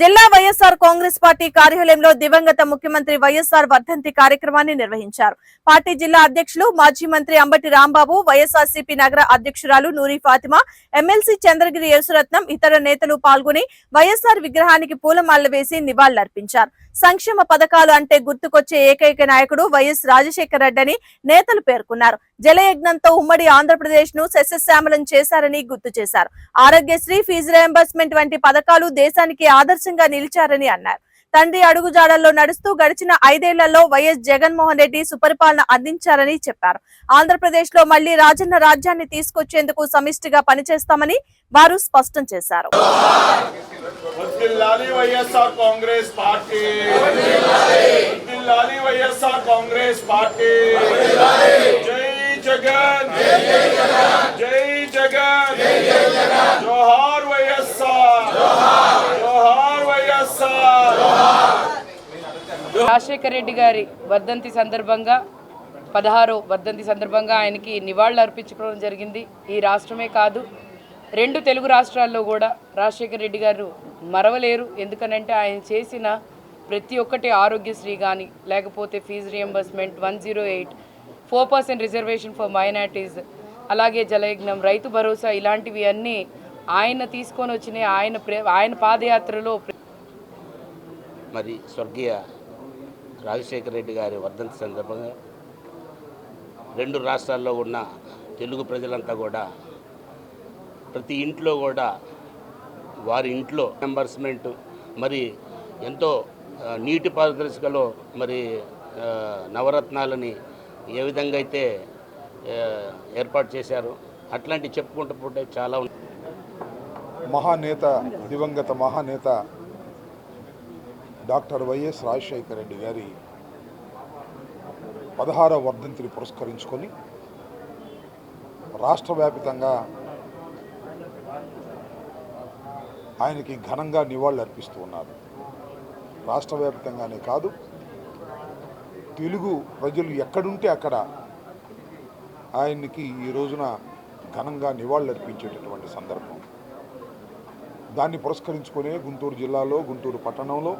జిల్లా వైఎస్ఆర్ కాంగ్రెస్ పార్టీ కార్యాలయంలో దివంగత ముఖ్యమంత్రి వైఎస్ఆర్ వర్ధంతి కార్యక్రమాన్ని నిర్వహించారు. పార్టీ జిల్లా అధ్యక్షులు మాజీ మంత్రి అంబటి రాంబాబు వైఎస్ఆర్సీపీ నగర అధ్యక్షురాలు నూరి ఫాతిమా ఎమ్మెల్సీ చంద్రగిరి యేసురత్నం ఇతర నేతలు పాల్గొని వైఎస్ఆర్ విగ్రహానికి పూలమాలలు వేసి నివాళులర్పించారు. సంక్షేమ పథకాలు అంటే గుర్తుకొచ్చే ఏకైక నాయకుడు వైఎస్ రాజశేఖర రెడ్డి అని నేతలు పేర్కొన్నారు. జలయజ్ఞంతో ఉమ్మడి ఆంధ్రప్రదేశ్ను సస్యశ్యామలం చేశారని గుర్తు చేశారు. ఆరోగ్యశ్రీ ఫీజు రియంబర్స్మెంట్ వంటి పథకాలు దేశానికి ఆదర్శంగా నిలిచారని అన్నారు. తండ్రి అడుగుజాడల్లో నడుస్తూ గడిచిన ఐదేళ్ళలో వైఎస్ జగన్మోహన్ రెడ్డి సుపరిపాలన అందించారని చెప్పారు. ఆంధ్రప్రదేశ్లో మళ్ళీ రాజన్న రాజ్యాన్ని తీసుకొచ్చేందుకు సమిష్టిగా పనిచేస్తామని వారు స్పష్టం చేశారు. దిల్లాలి వైఎస్ఆర్ కాంగ్రెస్ పార్టీ. దిల్లాలి వైఎస్ఆర్ కాంగ్రెస్ పార్టీ. జై జగన్. జై జగన్. జోహార్ వైఎస్ఆర్. జోహార్ వైఎస్ఆర్. రాజశేఖర్ రెడ్డి గారి వర్ధంతి సందర్భంగా పదహారో వర్ధంతి సందర్భంగా ఆయనకి నివాళులు అర్పించుకోవడం జరిగింది. ఈ రాష్ట్రమే కాదు రెండు తెలుగు రాష్ట్రాల్లో కూడా రాజశేఖర రెడ్డి గారు మరవలేరు. ఎందుకనంటే ఆయన చేసిన ప్రతి ఒక్కటి ఆరోగ్యశ్రీ కానీ లేకపోతే fee reimbursement one zero eight four percent reservation for minorities అలాగే జలయజ్ఞం రైతు భరోసా ఇలాంటివి అన్నీ ఆయన తీసుకొని వచ్చినాయి ఆయన ప్రే- ఆయన పాదయాత్రలో మరి స్వర్గీయ రాజశేఖర రెడ్డి గారి వర్ధంతి సందర్భంగా రెండు రాష్ట్రాల్లో ఉన్న తెలుగు ప్రజలంతా కూడా ప్రతి ఇంట్లో కూడా వారి ఇంట్లో మెంబర్స్మెంట్ మరి ఎంతో నీటి పారదర్శకలో మరి నవరత్నాలని ఏ విధంగా అయితే ఏర్పాటు చేశారో అట్లాంటి చెప్పుకుంటూ పోతే చాలా ఉన్నాయి మహానేత దివంగత మహానేత డాక్టర్ వైఎస్ రాజశేఖర రెడ్డి గారి పదహారవ వర్ధంతిని పురస్కరించుకొని రాష్ట్ర వ్యాపితంగా ఆయనకి ఘనంగా నివాళులు అర్పిస్తూ ఉన్నారు. రాష్ట్ర వ్యాప్తంగానే కాదు తెలుగు ప్రజలు ఎక్కడుంటే అక్కడ ఆయనకి ఈ రోజున ఘనంగా నివాళులు అర్పించేటటువంటి సందర్భం. దాన్ని పురస్కరించుకునే గుంటూరు జిల్లాలో గుంటూరు పట్టణంలో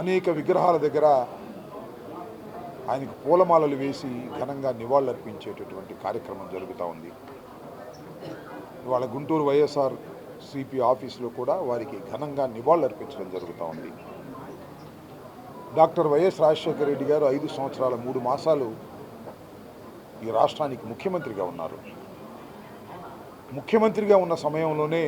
అనేక విగ్రహాల దగ్గర ఆయనకు పూలమాలలు వేసి ఘనంగా నివాళులర్పించేటటువంటి కార్యక్రమం జరుగుతూ ఉంది. ఇవాళ గుంటూరు వైఎస్ఆర్ సిపి ఆఫీసులో కూడా వారికి ఘనంగా నివాళులర్పించడం జరుగుతూ ఉంది. డాక్టర్ వైఎస్ రాజశేఖర రెడ్డి గారు ఐదు సంవత్సరాల మూడు మాసాలు ఈ రాష్ట్రానికి ముఖ్యమంత్రిగా ఉన్నారు. ముఖ్యమంత్రిగా ఉన్న సమయంలోనే